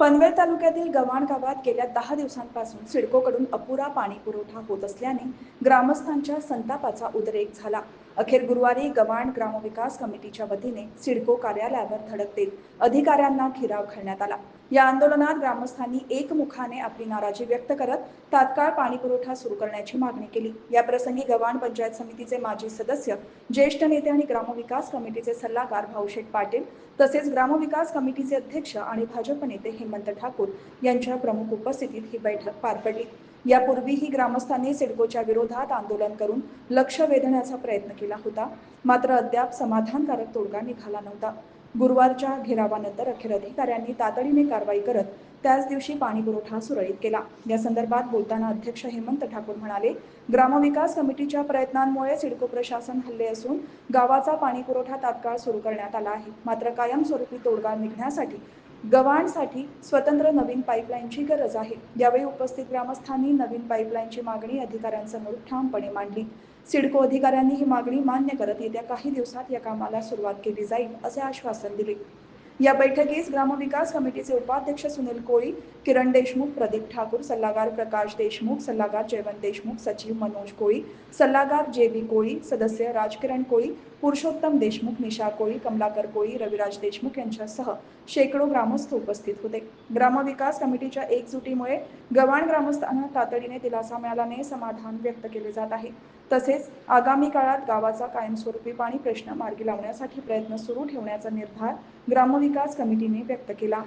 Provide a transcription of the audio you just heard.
पनवेल तालुक्यातील गव्हाण गावात गेल्या दहा दिवसांपासून सिडकोकडून अपुरा पाणी पुरवठा होत असल्याने ग्रामस्थांच्या संतापाचा उद्रेक झाला. अखेर गुरुवारी गव्हाण ग्रामविकास कमिटीच्या वतीने सिडको कार्यालयावर धडक देत अधिकाऱ्यांना घेराव घालण्यात आला. या आंदोलनात ग्रामस्थांनी एकमुखाने आपली नाराजी व्यक्त करत तात्काळ पाणी पुरवठा सुरू करण्याची मागणी केली. या प्रसंगी गव्हाण पंचायत समितीचे माजी सदस्य ज्येष्ठ नेते आणि ग्रामविकास कमिटीचे सल्लागार भाऊशेठ पाटील तसेच ग्रामविकास कमिटीचे अध्यक्ष आणि भाजप नेते हेमंत ठाकूर यांच्या प्रमुख उपस्थितीत ही बैठक पार पडली. यापूर्वीही ग्रामस्थांनी सिडकोच्या विरोधात आंदोलन करून लक्ष वेधण्याचा प्रयत्न केला होता. मात्र अद्याप समाधानकारक तोडगा निघाला नव्हता. गुरुवारच्या घेरावानंतर अखेर अधिकाऱ्यांनी तातडीने कारवाई करत त्याच दिवशी पाणी पुरवठा सुरळीत केला. या संदर्भात बोलताना अध्यक्ष हेमंत ठाकूर म्हणाले ग्रामविकास कमिटीच्या प्रयत्नांमुळे सिडको प्रशासन हल्ले असून गावाचा पाणी पुरवठा तात्काळ सुरू करण्यात आला आहे. मात्र कायमस्वरूपी तोडगा निघण्यासाठी गव्हाणसाठी स्वतंत्र नवीन पाईपलाईनची गरज आहे. यावेळी उपस्थित ग्रामस्थांनी नवीन पाईपलाईनची मागणी अधिकाऱ्यांसमोर ठामपणे मांडली. सिडको अधिकाऱ्यांनी ही मागणी मान्य करत येत्या काही दिवसात या कामाला सुरुवात केली जाईल असे आश्वासन दिले. या बैठकीस ग्रामविकास कमिटीचे उपाध्यक्ष सुनील कोळी किरण देशमुख प्रदीप ठाकूर सल्लागार प्रकाश देशमुख सल्लागार जयवंत देशमुख सचिव मनोज कोळी सल्लागार जे बी कोळी सदस्य राजकिरण कोळी पुरुषोत्तम देशमुख निशा कोळी कमलाकर कोळी रविराज देशमुख यांच्यासह शेकडो ग्रामस्थ उपस्थित होते. ग्रामविकास कमिटीच्या एकजुटीमुळे गव्हाण ग्रामस्थांना तातडीने दिलासा मिळाल्याने समाधान व्यक्त केले जात आहे. तसेच आगामी काळात गावाचा कायमस्वरूपी पाणी प्रश्न मार्गी लावण्यासाठी प्रयत्न सुरू ठेवण्याचा निर्धार ग्रामविकास विकास कमिटीने व्यक्त केला.